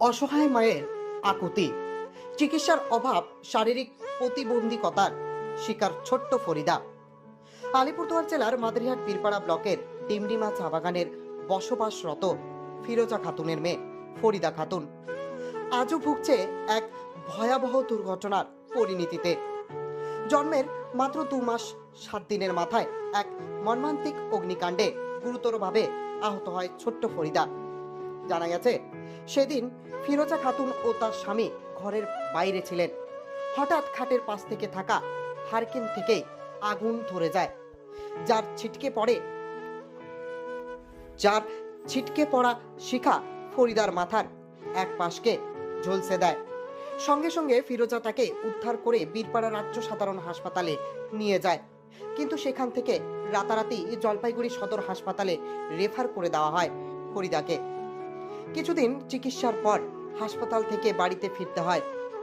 অসহায় মায়ের আকুতি। চিকিৎসার অভাব, শারীরিক প্রতিবন্ধকতার শিকার ছোট্ট ফরিদা। আলিপুরদুয়ার জেলার মাদারিহাট পীরপাড়া ব্লকের ডিমডিমা চা বাগানের বসবাসরত ফিরোজা খাতুনের মেয়ে ফরিদা খাতুন। আজও ভুগছে এক ভয়াবহ দুর্ঘটনার পরিণতিতে। জন্মের মাত্র দু মাস সাত দিনের মাথায় এক মর্মান্তিক অগ্নিকাণ্ডে গুরুতরভাবে আহত হয় ছোট্ট ফরিদা। জানা গেছে, সেদিন ফিরোজা খাতুন ও তার স্বামী ঘরের বাইরে ছিলেন। হঠাৎ খাটের পাশ থেকে থাকা হারকিন থেকে আগুন ধরে যায়, যার ছিটকে পড়ে যার ছিটকে পড়া শিখা ফরিদার মাথার এক পাশকে ঝলসে দেয়। সঙ্গে সঙ্গে ফিরোজা তাকে উদ্ধার করে বীরপাড়া রাজ্য সাধারণ হাসপাতালে নিয়ে যায়। কিন্তু সেখান থেকে রাতারাতি জলপাইগুড়ি সদর হাসপাতালে রেফার করে দেওয়া হয় ফরিদাকে। কিছুদিন চিকিৎসার পর হাসপাতাল থেকে বাড়িতে ফিরতে হয়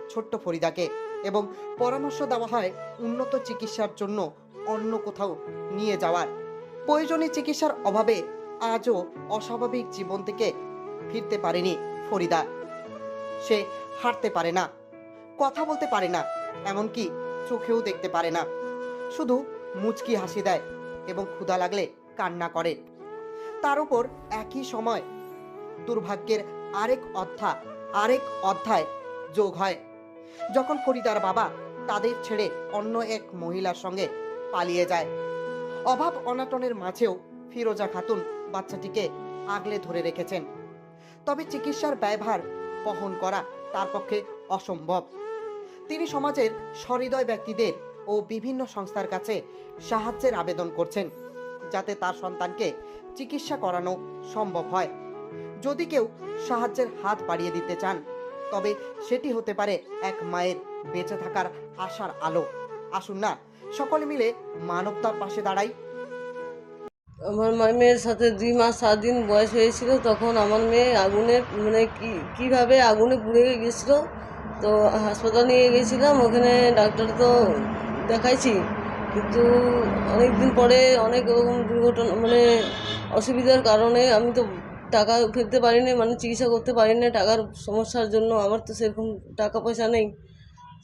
ছোট্ট ফরিদাকে এবং পরামর্শ দেওয়া হয় উন্নত চিকিৎসার জন্য অন্য কোথাও নিয়ে যাওয়ার। প্রয়োজনীয় চিকিৎসার অভাবে আজও অস্বাভাবিক জীবন থেকে ফিরতে পারেনি ফরিদা। সে হাঁটতে পারে না, কথা বলতে পারে না, এমনকি চোখেও দেখতে পারে না। শুধু মুচকি হাসি দেয় এবং ক্ষুধা লাগলে কান্না করে। তার উপর একই সময় দুর্ভাগ্যের আরেক অধ্যায় আরেক অধ্যায় যোগ হয়। যখন ফরিদার বাবা তাদের ছেড়ে অন্য এক মহিলার সঙ্গে পালিয়ে যায়, অভাব অনাটনের মাঝেও ফিরোজা খাতুন বাচ্চাটিকে আগলে ধরে রেখেছেন। তবে চিকিৎসার ব্যয়ভার বহন করা তার পক্ষে অসম্ভব। তিনি সমাজের সহৃদয় ব্যক্তিদের ও বিভিন্ন সংস্থার কাছে সাহায্যের আবেদন করছেন, যাতে তার সন্তানকে চিকিৎসা করানো সম্ভব হয়। যদি কেউ সাহায্যের হাত বাড়িয়ে দিতে চান, তবে সেটি হতে পারে এক মায়ের বেঁচে থাকার আশার আলো। আসুন না, সকলে মিলে মানবতার পাশে দাঁড়াই। আমার মা- মেয়ের সাথে দুই মাস সাত দিন বয়স হয়েছিল, তখন আমার মেয়ে আগুনে মানে কীভাবে আগুনে পুড়ে গেছিল তো হাসপাতাল নিয়ে গেছিলাম, ওখানে ডাক্তার তো দেখাইছি। কিন্তু অনেক দিন পরে অনেক রকম দুর্ঘটনা মানে অসুবিধার কারণে আমি তো টাকা ফেলতে পারিনি মানে চিকিৎসা করতে পারি না টাকার সমস্যার জন্য আমার তো সেরকম টাকা পয়সা নেই,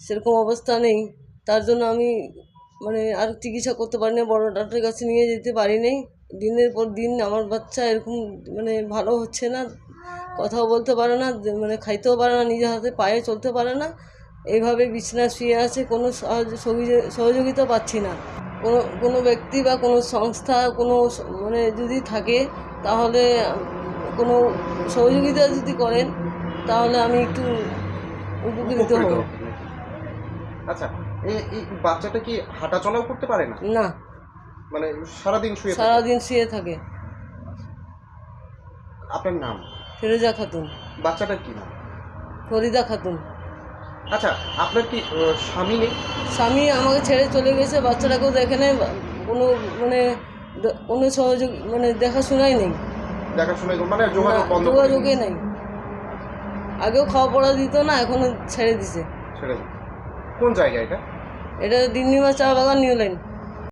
সেরকম অবস্থা নেই, তার জন্য আমি মানে আর চিকিৎসা করতে পারি না বড় ডাক্তারের কাছে নিয়ে যেতে পারি নাই দিনের পর দিন আমার বাচ্চা এরকম মানে ভালো হচ্ছে না, কথাও বলতে পারে না মানে খাইতেও পারে না, নিজের হাতে পায়ে চলতে পারে না, এইভাবে বিছানায় শুয়ে আছে, কোনো সহযোগিতা পাচ্ছি না, কোনো কোনো ব্যক্তি বা কোনো সংস্থা, কোনো মানে যদি থাকে, তাহলে কোনো সহযোগিতা যদি করেন তাহলে আমি একটু উপকৃত হব। আচ্ছা এই বাচ্চাটা কি হাঁটা চলাও করতে পারে না? না। মানে সারাদিন শুয়ে সারাদিন শুয়ে থাকে। আপনার নাম? ফিরোজা খাতুন। বাচ্চাটার কি? নাম ফরিদা খাতুন। আচ্ছা আপনার কি স্বামী নেই? স্বামী আমাকে ছেড়ে চলে গেছে বাচ্চাটাকেও দেখে নেই কোনো মানে কোনো সহযোগ মানে দেখাশোনাই নেই। দেখাশোনা মানে যোগাযোগ বন্ধ যোগাযোগে নেই। আগেও খাওয়া পড়া দিত না এখনও ছেড়ে দিছে। ছেড়ে কোন জায়গা এটা? এটা দিন্নিমা চা বাগান নিউ লাইন।